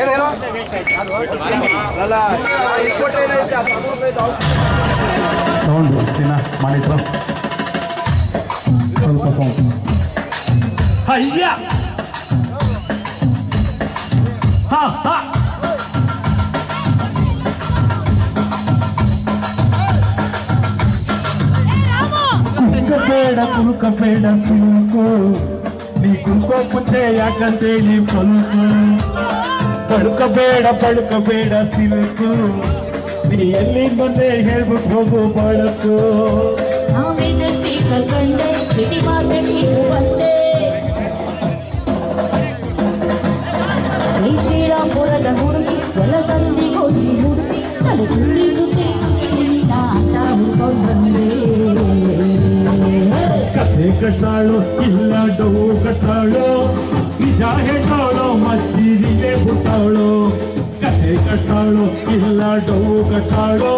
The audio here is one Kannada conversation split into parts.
ಏನೇನು ಅಲ್ಲ ಸೌಂಡ್ ಸೀನಾ ಮಾಡಿದ್ರು ಸ್ವಲ್ಪ ಸೌಂಡ್ ಅಯ್ಯ ಹಾ ಹಾ ಕುಲ್ಕಬೇಡ ಕುಲ್ಕಬೇಡ ಸಿಲ್ಕು ನೀ ಕುಲ್ಕೋ ಮುಂಚೆ ಯಾಕಂತೇಳಿ ಪಲ್ಕು ಪಡ್ಕಬೇಡ ಪಡ್ಕಬೇಡ ಸಿಲ್ಕು. ನೀ ಎಲ್ಲಿ ಬಂದೆ ಹೇಳ್ಬಿಟ್ಟು ಹೋಗು ಬಳಕು ಶ್ರೀರಾಮಪುರದ ಹುಡುಗಿ ಸಂದಿ ಹೋಗಿ ಹುಡುಗಿ ತಲೆ ಸುತ್ತಿ ಬಂದೆ ಕಥೆ ಕಟ್ಟಾಳು ಇಲ್ಲ ಡೋ ಕಟ್ಟಾಳು. ನಿಜ ಹೇಳಾಳು ಮಚ್ಚಿರಿಯ ಕಟ್ಟಾಳು ಇಲ್ಲ ಡವು ಕಟ್ಟಾಳು.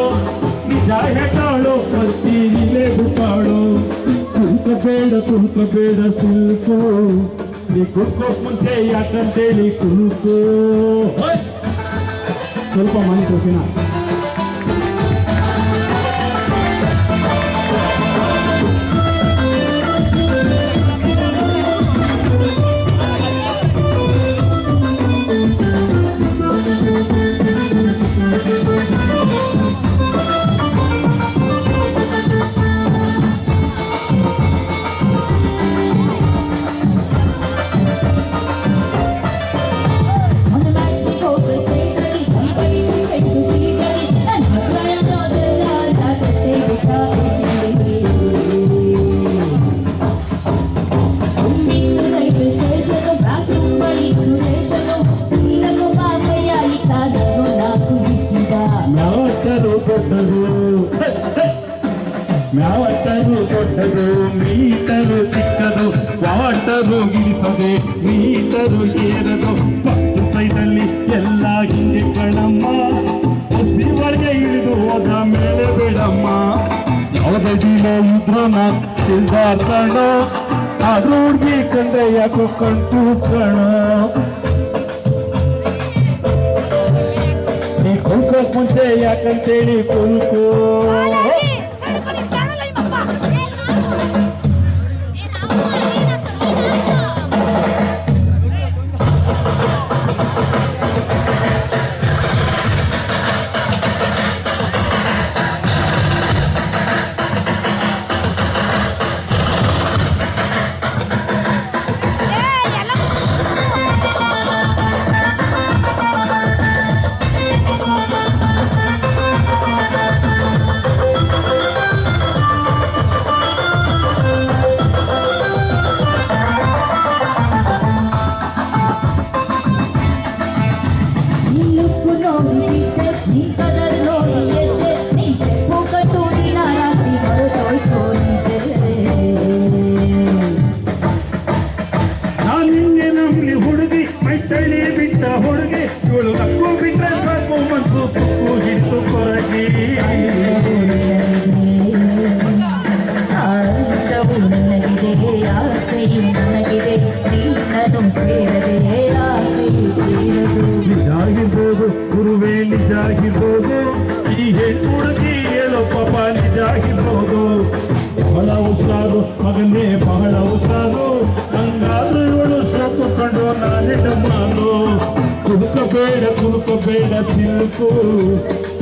ನಿಜ ಹೇಳಾಳು ಮಚ್ಚಿರಿಗೆ ಬೇಡ ತುಂಬ ಕುಲ್ಕಬೇಡ ಸಿಲ್ಕು. ನೀ ಕುಲ್ಕೋ ಮುಂಚೆ ಯಾಕಂತೇಳಿ ಕುಲ್ಕು ಸ್ವಲ್ಪ ಮನೆ ಕೊಡ್ತೀನ? ಕೊಟ್ಟರು. ಮ್ಯಾವಟ್ಟರು ಕೊಟ್ಟರು, ಮೀಟರು ಚಿಕ್ಕದು ವಾಟರು ಗಿಳಿಸದೆ ಮೀಟರು ಏರದು ಫಸ್ಟ್ ಸೈಡಲ್ಲಿ ಎಲ್ಲ ಹಿಂದೆ ಕಣಮ್ಮ. ಹಸಿವರೆಗೆ ಇಳಿದು ಹೋದ ಮೇಲೆ ಬಿಡಮ್ಮ. ಯಾವುದೇ ದಿನ ಇದ್ರು ನಾ ಸಿಲ್ದಾರ್ ಆ ರೋಡ್ಗೆ ಕಂಡ ಯಾಕೋ ಕನ್ಫ್ಯೂಸ್ கண்ணில் தெளிக்கும் ಹುಡುಗಿ ಇವಳು ನಕ್ಕು ಬಿಟ್ರೆ ಸಾಕು ಮನ್ಸು ತುಕ್ಕು ಹಿಡಿತು ಕೊರಗಿ ಆನಂದವು ನನಗಿದೆ ಆಸೆಯು ನನಗಿದೆ ನೀನನ್ನು ಸೇರದೆ ಆಸೆಯು ತೀರದು ನಿಜ ಆಗಿರ್ಬೋದು ಗುರುವೇ ನಿಜ ಆಗಿರ್ಬೋದು ಈ ಹೆಣ್ಣು ಹುಡುಗಿ ಹೇಳೋ ಪಾಪ ನಿಜ ಆಗಿರ್ಬೋದು ಬಹಳ ಹುಷಾರು ಮಗನೇ ಬಹಳ ಕುಡುಕಬೇಡ ಕುಡುಕಬೇಡ ಸಿಲ್ಕು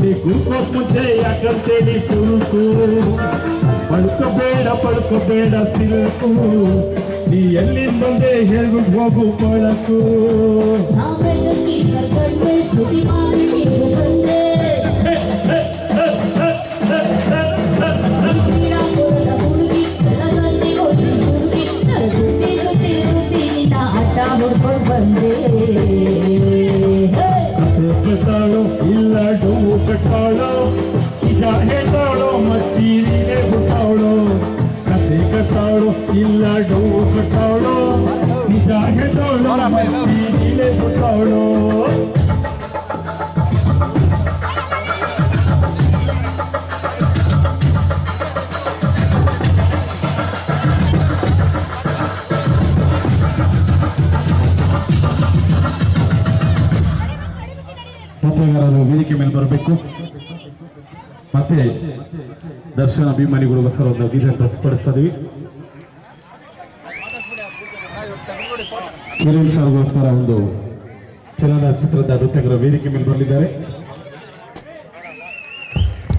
ನೀ ಕುಡ್ಕೋಕ್ ಮುಂಚೆ ಯಾಕಂತೇಳಿ ಕುರುಕು ಪಡ್ಕೋಬೇಡ ಪಡ್ಕೋಬೇಡ ಸಿಲ್ಕು ನೀ ಎಲ್ಲಿಂದ ಬಂದೆ ಹೇಳ್ಬಿಟ್ಟು ಹೋಗು ಬಳಕು solo, mi sa che solo è difficile solo. Vedi che me ne barbecco? Mattei, darsena bimani quello che sarò da qui dentro, spostati qui. Kiran ಸರ್ಗೋಸ್ಕರ ಒಂದು ಚಲನಚಿತ್ರದ ನೃತ್ಯಗಳ ವೇದಿಕೆ ಮೇಲೆ ಬರಲಿದ್ದಾರೆ.